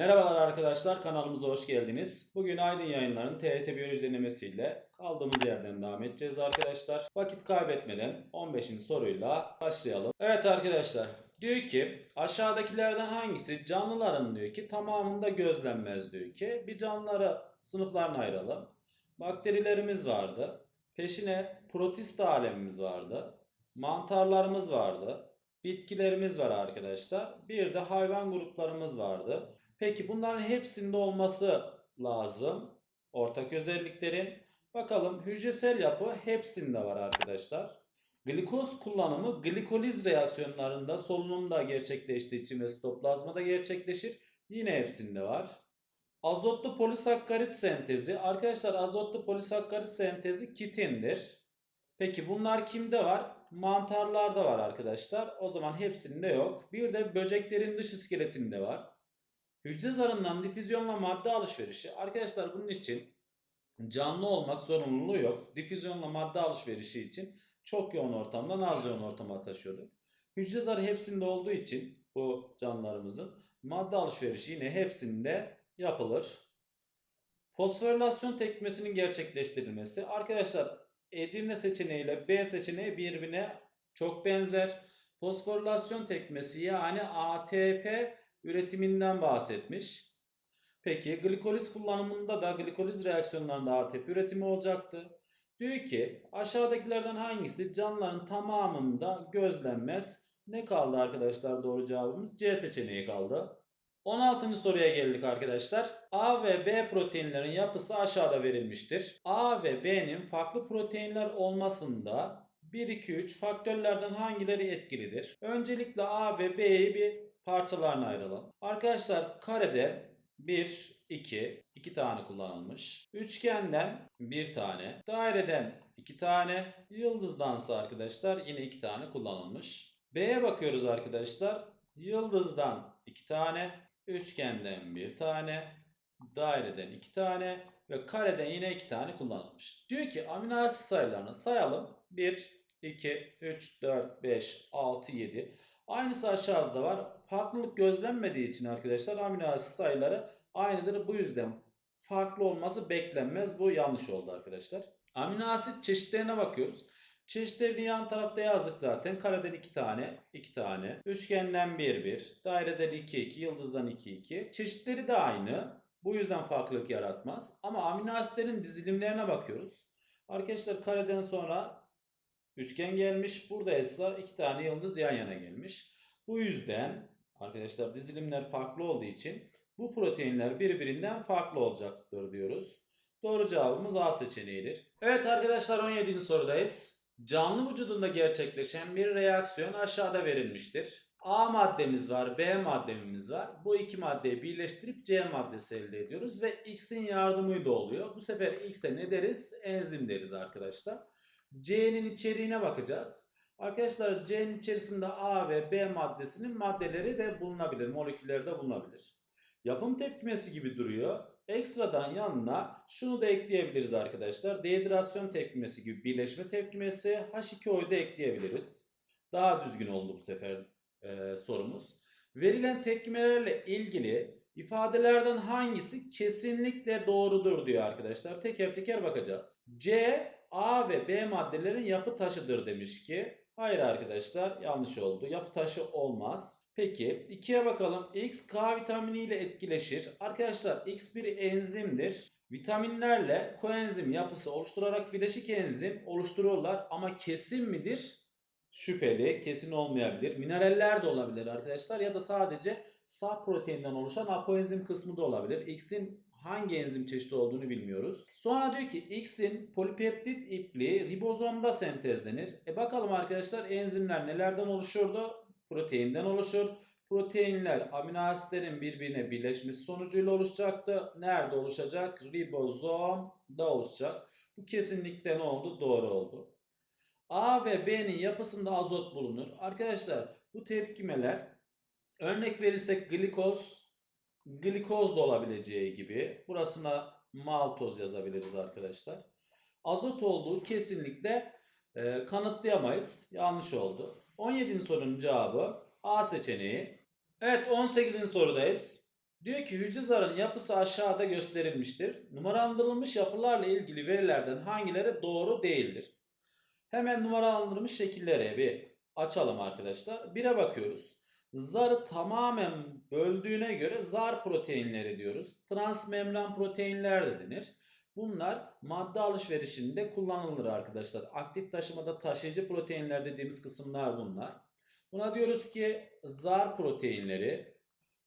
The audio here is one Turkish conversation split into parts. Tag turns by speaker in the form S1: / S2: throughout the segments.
S1: Merhabalar arkadaşlar kanalımıza hoş geldiniz. Bugün Aydın Yayınları'nın TRT Biyoloji denemesiyle kaldığımız yerden devam edeceğiz arkadaşlar. Vakit kaybetmeden 15. soruyla başlayalım. Evet arkadaşlar diyor ki aşağıdakilerden hangisi canlıların diyor ki tamamında gözlenmez diyor ki bir canlıları sınıflarına ayıralım. Bakterilerimiz vardı. Peşine protist alemimiz vardı. Mantarlarımız vardı. Bitkilerimiz var arkadaşlar. Bir de hayvan gruplarımız vardı. Peki bunların hepsinde olması lazım. Ortak özelliklerin. Bakalım hücresel yapı hepsinde var arkadaşlar. Glikoz kullanımı glikoliz reaksiyonlarında solunumda gerçekleştiği için ve sitoplazmada gerçekleşir. Yine hepsinde var. Azotlu polisakkarit sentezi. Arkadaşlar azotlu polisakkarit sentezi kitindir. Peki bunlar kimde var? Mantarlarda var arkadaşlar. O zaman hepsinde yok. Bir de böceklerin dış iskeletinde var. Hücre zarından difüzyonla madde alışverişi. Arkadaşlar bunun için canlı olmak zorunluluğu yok. Difüzyonla madde alışverişi için çok yoğun ortamdan az yoğun ortama taşıyordu. Hücre zarı hepsinde olduğu için bu canlılarımızın madde alışverişi yine hepsinde yapılır. Fosforilasyon tepkimesinin gerçekleştirilmesi. Arkadaşlar Edirne seçeneği ile B seçeneği birbirine çok benzer. Fosforilasyon tepkimesi yani ATP üretiminden bahsetmiş. Peki glikoliz kullanımında da glikoliz reaksiyonlarında ATP üretimi olacaktı. Diyor ki aşağıdakilerden hangisi canlıların tamamında gözlenmez? Ne kaldı arkadaşlar doğru cevabımız? C seçeneği kaldı. 16. soruya geldik arkadaşlar. A ve B proteinlerin yapısı aşağıda verilmiştir. A ve B'nin farklı proteinler olmasında 1, 2, 3 faktörlerden hangileri etkilidir? Öncelikle A ve B'yi bir parçalarına ayıralım. Arkadaşlar karede 1, 2, 2 tane kullanılmış. Üçgenden 1 tane. Daireden 2 tane. Yıldızdansa arkadaşlar yine 2 tane kullanılmış. B'ye bakıyoruz arkadaşlar. Yıldızdan 2 tane. Üçgenden 1 tane. Daireden 2 tane. Ve kareden yine 2 tane kullanılmış. Diyor ki amino asit sayılarını sayalım. 1, 2, 3, 4, 5, 6, 7. Aynısı aşağıda var. Farklılık gözlenmediği için arkadaşlar amino asit sayıları aynıdır. Bu yüzden farklı olması beklenmez. Bu yanlış oldu arkadaşlar. Amino asit çeşitlerine bakıyoruz. Çeşitlerini yan tarafta yazdık zaten. Kareden 2 tane, 2 tane. Üçgenden 1, 1. Daireden 2, 2. Yıldızdan 2, 2. Çeşitleri de aynı. Bu yüzden farklılık yaratmaz. Ama amino asitlerin dizilimlerine bakıyoruz. Arkadaşlar kareden sonra üçgen gelmiş. Burada ise iki tane yıldız yan yana gelmiş. Bu yüzden arkadaşlar dizilimler farklı olduğu için bu proteinler birbirinden farklı olacaktır diyoruz. Doğru cevabımız A seçeneğidir. Evet arkadaşlar 17. sorudayız. Canlı vücudunda gerçekleşen bir reaksiyon aşağıda verilmiştir. A maddemiz var, B maddemiz var. Bu iki maddeyi birleştirip C maddesi elde ediyoruz ve X'in yardımıyla oluyor. Bu sefer X'e ne deriz? Enzim deriz arkadaşlar. C'nin içeriğine bakacağız. Arkadaşlar C'nin içerisinde A ve B maddesinin maddeleri de bulunabilir. Molekülleri de bulunabilir. Yapım tepkimesi gibi duruyor. Ekstradan yanına şunu da ekleyebiliriz arkadaşlar. Dehidrasyon tepkimesi gibi birleşme tepkimesi H2O'yu da ekleyebiliriz. Daha düzgün oldu bu sefer e, sorumuz. Verilen tepkimelerle ilgili ifadelerden hangisi kesinlikle doğrudur diyor arkadaşlar. Teker teker bakacağız. C, A ve B maddelerin yapı taşıdır demiş ki. Hayır arkadaşlar yanlış oldu. Yapı taşı olmaz. Peki 2'ye bakalım. X K vitamini ile etkileşir. Arkadaşlar X bir enzimdir. Vitaminlerle koenzim yapısı oluşturarak bileşik enzim oluşturuyorlar ama kesin midir? Şüpheli, kesin olmayabilir. Mineraller de olabilir arkadaşlar ya da sadece saf proteinden oluşan apoenzim kısmı da olabilir. X'in hangi enzim çeşidi olduğunu bilmiyoruz. Sonra diyor ki X'in polipeptit ipliği ribozomda sentezlenir. E bakalım arkadaşlar enzimler nelerden oluşurdu? Proteinden oluşur. Proteinler amino asitlerin birbirine birleşmesi sonucuyla oluşacaktı. Nerede oluşacak? Ribozomda oluşacak. Bu kesinlikle ne oldu? Doğru oldu. A ve B'nin yapısında azot bulunur. Arkadaşlar bu tepkimeler örnek verirsek glikoz, glikoz da olabileceği gibi burasına maltoz yazabiliriz arkadaşlar. Azot olduğu kesinlikle e, kanıtlayamayız. Yanlış oldu. 17. sorunun cevabı A seçeneği. Evet 18. sorudayız. Diyor ki hücre zarının yapısı aşağıda gösterilmiştir. Numaralandırılmış yapılarla ilgili verilerden hangileri doğru değildir? Hemen numaralandırılmış şekilleri bir açalım arkadaşlar. Bire bakıyoruz. Zarı tamamen böldüğüne göre zar proteinleri diyoruz. Transmembran proteinler de denir. Bunlar madde alışverişinde kullanılır arkadaşlar. Aktif taşımada taşıyıcı proteinler dediğimiz kısımlar bunlar. Buna diyoruz ki zar proteinleri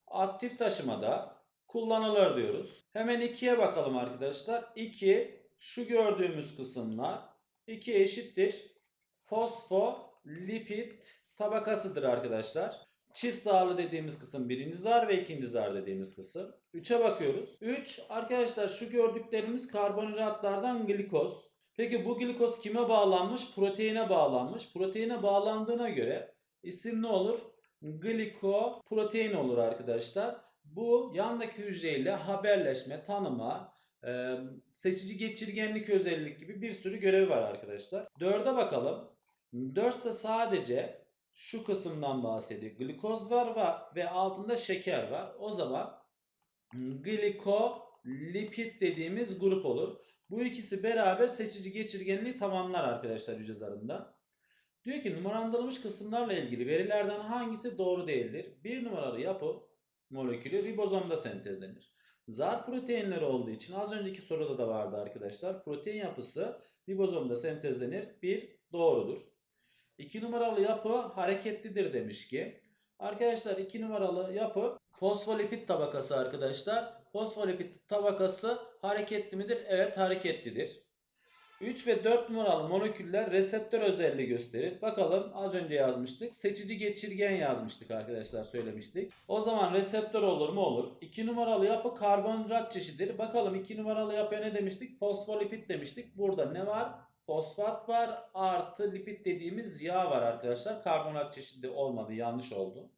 S1: aktif taşımada kullanılır diyoruz. Hemen 2'ye bakalım arkadaşlar. 2 şu gördüğümüz kısımlar 2 eşittir fosfolipid tabakasıdır arkadaşlar. Çift zarlı dediğimiz kısım birinci zar ve ikinci zar dediğimiz kısım. 3'e bakıyoruz. 3 arkadaşlar şu gördüklerimiz karbonhidratlardan glikoz. Peki bu glikoz kime bağlanmış? Proteine bağlanmış. Proteine bağlandığına göre isim ne olur? Glikoprotein olur arkadaşlar. Bu yandaki hücreyle haberleşme, tanıma, e, seçici geçirgenlik özellik gibi bir sürü görevi var arkadaşlar. 4'e bakalım. 4 ise sadece şu kısımdan bahsediyor. Glikoz var ve- ve altında şeker var. O zaman glikolipid dediğimiz grup olur. Bu ikisi beraber seçici geçirgenliği tamamlar arkadaşlar hücre zarında. Diyor ki numaralandırılmış kısımlarla ilgili verilerden hangisi doğru değildir? Bir numaralı yapı molekülü ribozomda sentezlenir. Zar proteinleri olduğu için az önceki soruda da vardı arkadaşlar. Protein yapısı ribozomda sentezlenir. Bir doğrudur. 2 numaralı yapı hareketlidir demiş ki. Arkadaşlar 2 numaralı yapı fosfolipid tabakası arkadaşlar. Fosfolipid tabakası hareketli midir? Evet hareketlidir. 3 ve 4 numaralı moleküller reseptör özelliği gösterir. Bakalım az önce yazmıştık. Seçici geçirgen yazmıştık arkadaşlar söylemiştik. O zaman reseptör olur mu? Olur. 2 numaralı yapı karbonhidrat çeşididir. Bakalım 2 numaralı yapıya ne demiştik? Fosfolipid demiştik. Burada ne var? Fosfat var artı lipid dediğimiz yağ var arkadaşlar. Karbonat çeşidi olmadı yanlış oldu.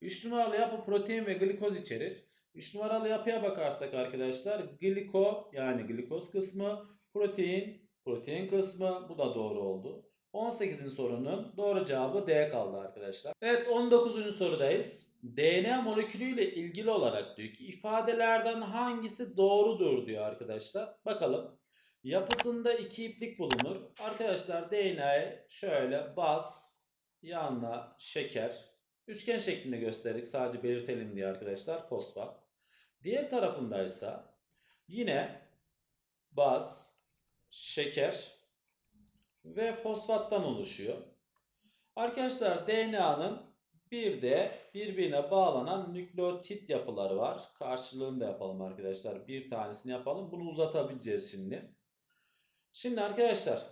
S1: 3 numaralı yapı protein ve glikoz içerir. 3 numaralı yapıya bakarsak arkadaşlar gliko yani glikoz kısmı protein protein kısmı bu da doğru oldu. 18. sorunun doğru cevabı D kaldı arkadaşlar. Evet 19. sorudayız. DNA molekülüyle ilgili olarak diyor ki ifadelerden hangisi doğrudur diyor arkadaşlar. Bakalım. Yapısında iki iplik bulunur. Arkadaşlar DNA'yı şöyle baz, yanına şeker, üçgen şeklinde gösterdik. Sadece belirtelim diye arkadaşlar fosfat. Diğer tarafındaysa yine baz, şeker ve fosfattan oluşuyor. Arkadaşlar DNA'nın bir de birbirine bağlanan nükleotit yapıları var. Karşılığını da yapalım arkadaşlar. Bir tanesini yapalım. Bunu uzatabileceğiz şimdi. Şimdi arkadaşlar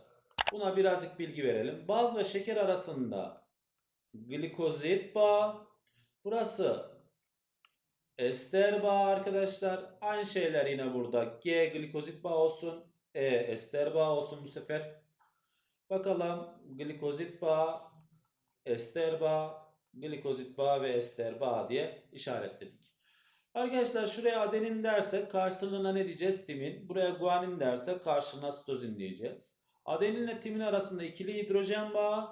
S1: buna birazcık bilgi verelim. Baz ve şeker arasında glikozit bağı. Burası ester bağı arkadaşlar. Aynı şeyler yine burada. G glikozit bağı olsun. E ester bağı olsun bu sefer. Bakalım glikozit bağı, ester bağı, glikozit bağı ve ester bağı diye işaretledik. Arkadaşlar şuraya adenin dersek karşılığına ne diyeceğiz? Timin. Buraya guanin dersek karşılığına sitozin diyeceğiz. Adeninle timin arasında ikili hidrojen bağı.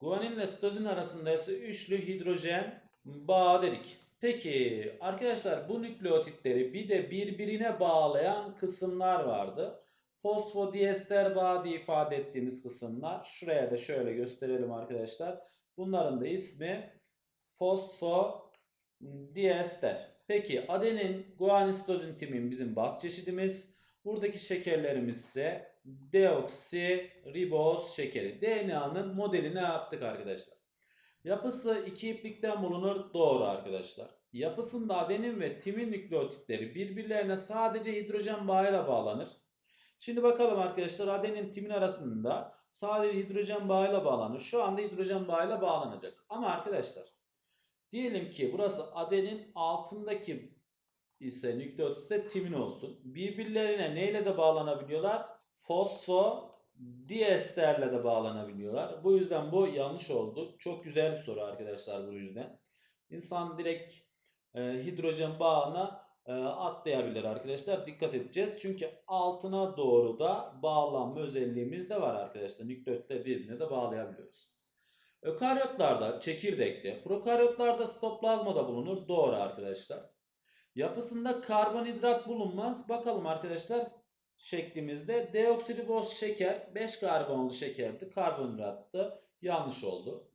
S1: Guaninle sitozin arasında ise üçlü hidrojen bağı dedik. Peki arkadaşlar bu nükleotitleri bir de birbirine bağlayan kısımlar vardı. Fosfodiester bağı diye ifade ettiğimiz kısımlar. Şuraya da şöyle gösterelim arkadaşlar. Bunların da ismi fosfodiester. Peki adenin, guanin, sitozin timin bizim baz çeşidimiz. Buradaki şekerlerimiz ise deoksiriboz şekeri. DNA'nın modelini yaptık arkadaşlar. Yapısı iki iplikten bulunur. Doğru arkadaşlar. Yapısında adenin ve timin nükleotitleri birbirlerine sadece hidrojen bağıyla bağlanır. Şimdi bakalım arkadaşlar adenin timin arasında sadece hidrojen bağıyla bağlanır. Şu anda hidrojen bağıyla bağlanacak. Ama arkadaşlar diyelim ki burası adenin altındaki ise nükleotit ise timin olsun. Birbirlerine neyle de bağlanabiliyorlar? Fosfo diesterle de bağlanabiliyorlar. Bu yüzden bu yanlış oldu. Çok güzel bir soru arkadaşlar bu yüzden. İnsan direkt e, hidrojen bağına e, atlayabilir arkadaşlar. Dikkat edeceğiz. Çünkü altına doğru da bağlanma özelliğimiz de var arkadaşlar. Nükleotitleri birbirine de bağlayabiliyoruz. Ökaryotlarda çekirdekte, prokaryotlarda sitoplazmada bulunur. Doğru arkadaşlar. Yapısında karbonhidrat bulunmaz. Bakalım arkadaşlar şeklimizde deoksiriboz şeker 5 karbonlu şekerdi. Karbonhidrattı. Yanlış oldu.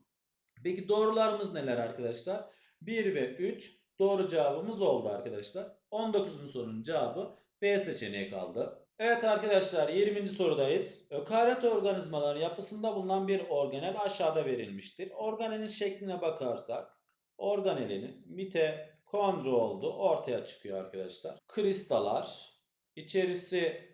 S1: Peki doğrularımız neler arkadaşlar? 1 ve 3 doğru cevabımız oldu arkadaşlar. 19. sorunun cevabı B seçeneği kaldı. Evet arkadaşlar 20. sorudayız. Ökaryot organizmaların yapısında bulunan bir organel aşağıda verilmiştir. Organelin şekline bakarsak organelin mitokondri olduğu ortaya çıkıyor arkadaşlar. Kristallar, içerisi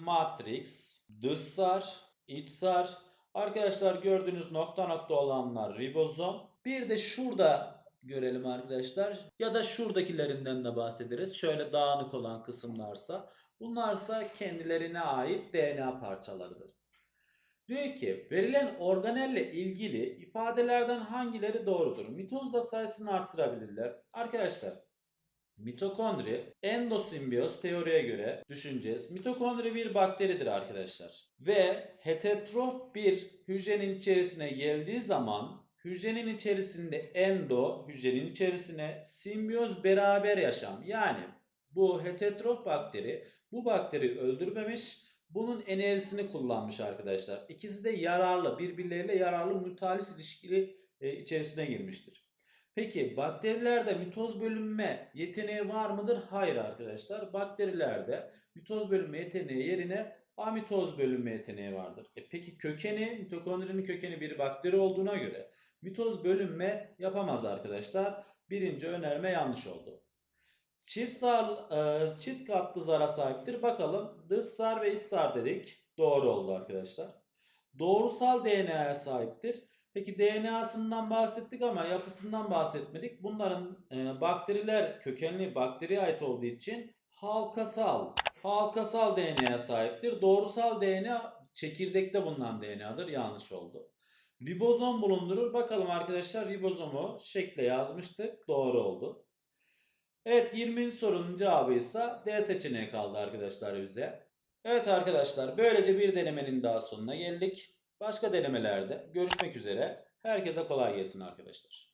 S1: matrix, dışsar, içsar. Arkadaşlar gördüğünüz nokta nokta olanlar ribozom. Bir de şurada görelim arkadaşlar. Ya da şuradakilerinden de bahsederiz. Şöyle dağınık olan kısımlarsa. Bunlarsa kendilerine ait DNA parçalarıdır. Diyor ki verilen organelle ilgili ifadelerden hangileri doğrudur? Mitozda sayısını arttırabilirler. Arkadaşlar mitokondri endosimbiyoz teoriye göre düşüneceğiz. Mitokondri bir bakteridir arkadaşlar. Ve heterotrof bir hücrenin içerisine geldiği zaman hücrenin içerisinde endo, hücrenin içerisine simbiyoz beraber yaşam. Yani bu heterotrof bakteri bu bakteriyi öldürmemiş, bunun enerjisini kullanmış arkadaşlar. İkisi de yararlı, birbirleriyle yararlı mutualis ilişkili e, içerisine girmiştir. Peki bakterilerde mitoz bölünme yeteneği var mıdır? Hayır arkadaşlar. Bakterilerde mitoz bölünme yeteneği yerine amitoz bölünme yeteneği vardır. E peki kökeni, mitokondrinin kökeni bir bakteri olduğuna göre mitoz bölünme yapamaz arkadaşlar. Birinci önerme yanlış oldu. Çift sar, e, çift katlı zara sahiptir. Bakalım dış sar ve iç sar dedik. Doğru oldu arkadaşlar. Doğrusal DNA'ya sahiptir. Peki DNA'sından bahsettik ama yapısından bahsetmedik. Bunların e, bakteriler kökenli bakteriye ait olduğu için halkasal, halkasal DNA'ya sahiptir. Doğrusal DNA çekirdekte bulunan DNA'dır. Yanlış oldu. Ribozom bulundurur. Bakalım arkadaşlar ribozomu şekle yazmıştık. Doğru oldu. Evet 20. sorunun cevabı ise D seçeneği kaldı arkadaşlar bize. Evet arkadaşlar böylece bir denemenin daha sonuna geldik. Başka denemelerde görüşmek üzere. Herkese kolay gelsin arkadaşlar.